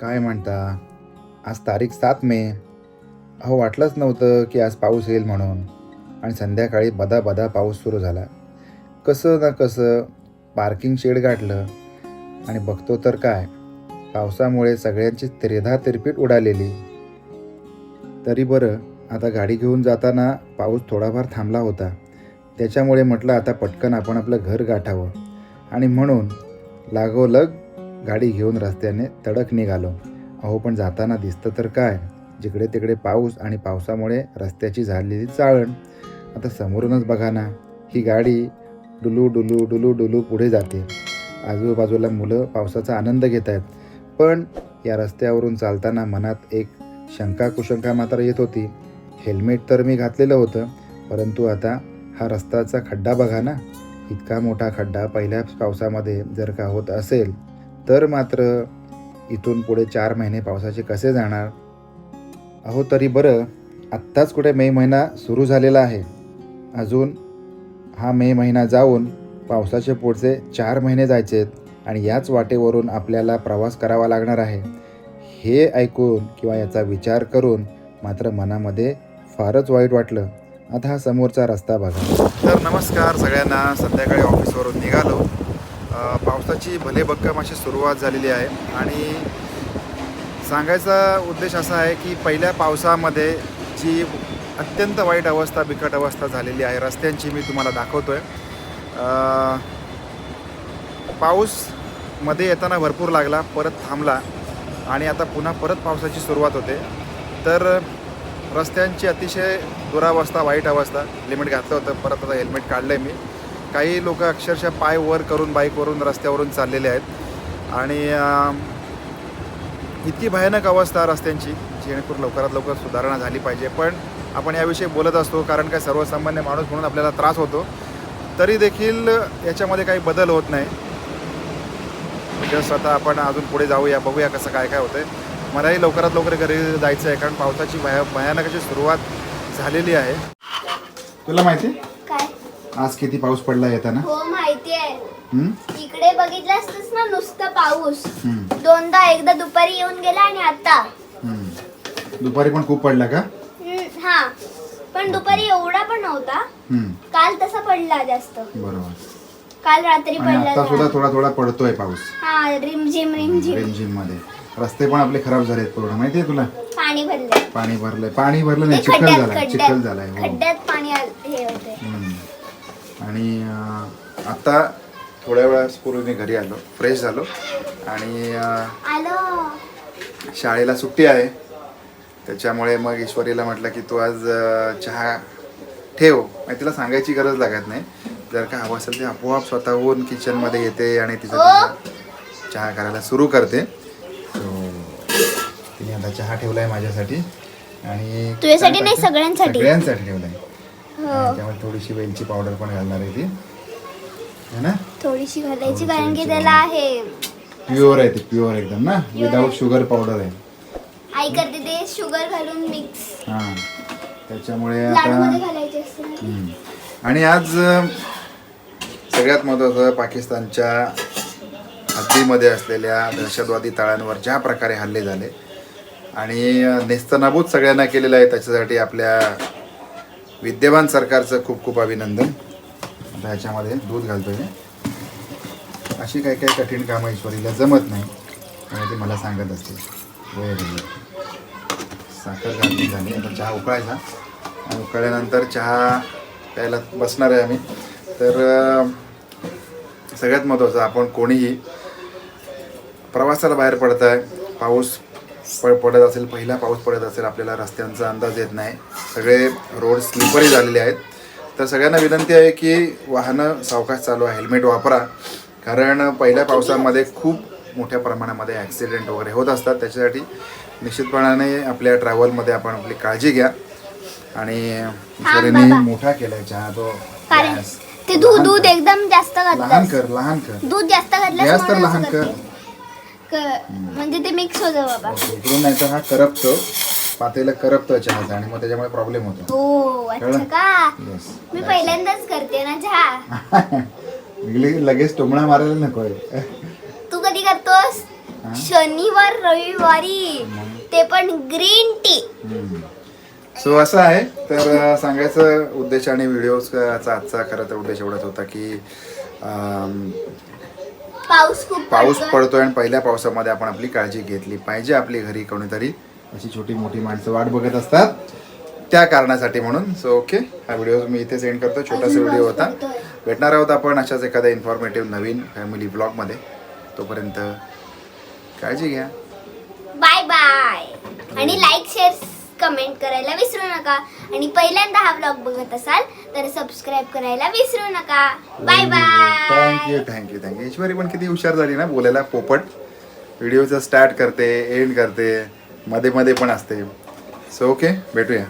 काय म्हणता? आज तारीख सात मे. अहो वाटलंच नव्हतं की आज पाऊस येईल म्हणून. आणि संध्याकाळी बदा बदा पाऊस सुरू झाला. कसं ना कसं पार्किंग शेड गाठलं. आणि बघतो तर काय पावसामुळे सगळ्यांची त्रेधा तिरपीट उडालेली. तरी बरं आता गाडी घेऊन जाताना पाऊस थोडाफार थांबला होता. त्याच्यामुळे म्हटलं आता पटकन आपण आपलं घर गाठावं. आणि म्हणून लागोलग गाडी घेऊन रस्त्याने तडक निघालो. अहो पण जाताना दिसतं तर काय? जिकडे तिकडे पाऊस आणि पावसामुळे रस्त्याची झालेली चाळण. आता समोरूनच बघा ना ही गाडी डुलू डुलू डुलू डुलू पुढे जाते. आजूबाजूला मुलं पावसाचा आनंद घेत आहेत पण या रस्त्यावरून चालताना मनात एक शंका कुशंका मात्र येत होती. हेल्मेट तर मी घातलेलं होतं परंतु आता हा रस्त्याचा खड्डा बघा ना. इतका मोठा खड्डा पहिल्या पावसामध्ये जर का होत असेल तर मात्र इथून पुढे चार महिने पावसाचे कसे जाणार? अहो तरी बरं. आत्ताच कुठे मे महिना सुरू झालेला आहे. अजून हा मे महिना जाऊन पावसाचे पुढचे चार महिने जायचेत आणि याच वाटेवरून आपल्याला प्रवास करावा लागणार आहे. हे ऐकून किंवा याचा विचार करून मात्र मनामध्ये फारच वाईट वाटलं. आता हा समोरचा रस्ता बघा. तर नमस्कार सगळ्यांना. संध्याकाळी ऑफिसवरून निघालो. पावसाची भले भक्कम अशी सुरुवात झालेली आहे. आणि सांगायचा उद्देश असा आहे की पहिल्या पावसामध्ये जी अत्यंत वाईट अवस्था बिकट अवस्था झालेली आहे रस्त्यांची मी तुम्हाला दाखवतो आहे पाऊसमध्ये येताना भरपूर लागला परत थांबला आणि आता पुन्हा परत पावसाची सुरुवात होते. तर रस्त्यांची अतिशय दुरावस्था वाईट अवस्था लिमिट घातलं होतं परत आता हेल्मेट काढलं आहे मी. काही लोक अक्षरशः पाय वर करून बाईकवरून रस्त्यावरून चाललेले आहेत. आणि इतकी भयानक अवस्था रस्त्यांची जेणेकरून लवकरात लवकर सुधारणा झाली पाहिजे. पण आपण याविषयी बोलत असतो कारण काय सर्वसामान्य माणूस म्हणून आपल्याला त्रास होतो. तरी देखील याच्यामध्ये काही बदल होत नाही. जस्ट आता आपण अजून पुढे जाऊया बघूया कसं काय काय होतंय. मलाही लवकरात लवकर घरी जायचं आहे कारण पावसाची भया भयानकाची सुरुवात झालेली आहे. तुला माहिती? आज किती पाऊस पडला येताना? हो माहिती आहे. हम्म? इकडे बघितलं असतंस ना नुसतं पाऊस. दोनदा एकदा दुपारी येऊन गेला आणि आता. दुपारी पण खूप पडला का? हा. पण दुपारी एवढा पण नव्हता. काल तसा पडला जास्त. बरोबर. काल रात्री पडला आता सुद्धा. थोडा थोडा पडतोय पाऊस. हा रिमझिम रिमझिम. रेंजिममध्ये रस्ते पण आपले खराब झालेत पूर्ण. माहितीये तुला? पाणी भरले पाणी भरलंय. पाणी भरलं नाही चिखल झालाय चिखल झालाय हो. खड्ड्यात पाणी आल- हे होते. आणि आता थोड्या वेळापूर्वी मी घरी आलो फ्रेश झालो आणि शाळेला सुट्टी आहे. त्याच्यामुळे मग ईश्वरीला म्हटलं की तू आज चहा ठेव. आणि तिला सांगायची गरज लागत नाही. जर का हवं असेल ते आपोआप स्वतःहून किचनमध्ये येते आणि तिचं तिचं चहा करायला सुरू करते. तिने आता चहा ठेवलाय माझ्यासाठी. आणि तुझ्यासाठी नाही? सगळ्यांसाठी. सगळ्यांसाठी ठेवलाय. हो. त्यामुळे थोडीशी वेलची पावडर पण घालणार आहे ती. है ना? थोडीशी घालायची कारण की. त्याला आहे प्युअर आहे ती प्युअर एकदम ना? विदाऊट शुगर पावडर आहे. आई करते ते शुगर घालून मिक्स हां. त्याच्यामुळे लाडू मध्ये आता घालायचे असते ना. हम्म. आणि आज अ, सगळ्यात महत्त्वाचं पाकिस्तानच्या हद्दीमध्ये असलेल्या दहशतवादी तळांवर ज्या प्रकारे हल्ले झाले आणि अ, नेस्तनाबूत सगळ्यांना केलेलं आहे त्याच्यासाठी आपल्या विद्यमान सरकारचं खूप खूप अभिनंदन. आता ह्याच्यामध्ये दूध घालतो आहे अशी काही काही कठीण कामं ईश्वरीला जमत नाही त्यामुळे ती मला सांगत असते वय साखर घातली झाली. आता चहा उकळायचा. आणि उकळल्यानंतर चहा प्यायला बसणार आहे आम्ही. तर सगळ्यात महत्त्वाचं आपण कोणीही प्रवासाला बाहेर पडत आहे पाऊस प पडत असेल पहिला पाऊस पडत असेल आपल्याला रस्त्यांचा अंदाज येत नाही. सगळे रोड स्लिपरी झालेले आहेत. तर सगळ्यांना विनंती आहे की वाहनं सावकाश चालू आहे हेल्मेट वापरा. कारण पहिल्या पावसामध्ये खूप मोठ्या प्रमाणामध्ये ॲक्सिडेंट वगैरे होत असतात. त्याच्यासाठी निश्चितपणाने आपल्या ट्रॅव्हलमध्ये आपण आपली काळजी घ्या. आणि ईश्वरीने. मोठा केलाय चहा तो. कारण. ते दूध लहान दूध कर. एकदम जास्त लहान घातलं कर लहान कर. दूध जास्त घातलं गॅस तर लहान कर. म्हणजे ते मिक्स होतं बाबा. इकडून नाही तर हा करपतो पातेला करपतो चहाचा आणि मग त्याच्यामुळे प्रॉब्लेम होतो. हो अच्छा कळलं? का? मी पहिल्यांदाच करते ना चहा. लगेच टोमणा मारायला नको तू कधी करतोस? शनिवार रविवारी. ते पण ग्रीन टी सो असं आहे. तर अं, सांगायचं उद्देश आणि व्हिडिओचा आजचा खरं तर उद्देश एवढाच होता की अं, पाऊस खूप पाऊस पडतोय. आणि पहिल्या पावसामध्ये आपण आपली काळजी घेतली पाहिजे आपली घरी कोणीतरी अशी छोटी मोठी माणसं वाट बघत असतात. त्या कारणासाठी म्हणून. सो ओके हा व्हिडिओ मी इथे सेंड करतो. छोटासा व्हिडिओ होता. भेटणार आहोत आपण अशाच एखाद्या इन्फॉर्मेटिव्ह नवीन फॅमिली ब्लॉगमध्ये तोपर्यंत काळजी घ्या. बाय बाय आणि लाईक शेअर कमेंट करायला विसरू नका. आणि पहिल्यांदा हा ब्लॉग बघत असाल तर सबस्क्राईब करायला विसरू नका. Bye bye thank you thank you thank you Ishwari पण किती हुशार झाली ना बोलायला पोपट. व्हिडिओचं स्टार्ट करते एंड करते. मध्ये मध्ये पण असते. सो ओके भेटूया.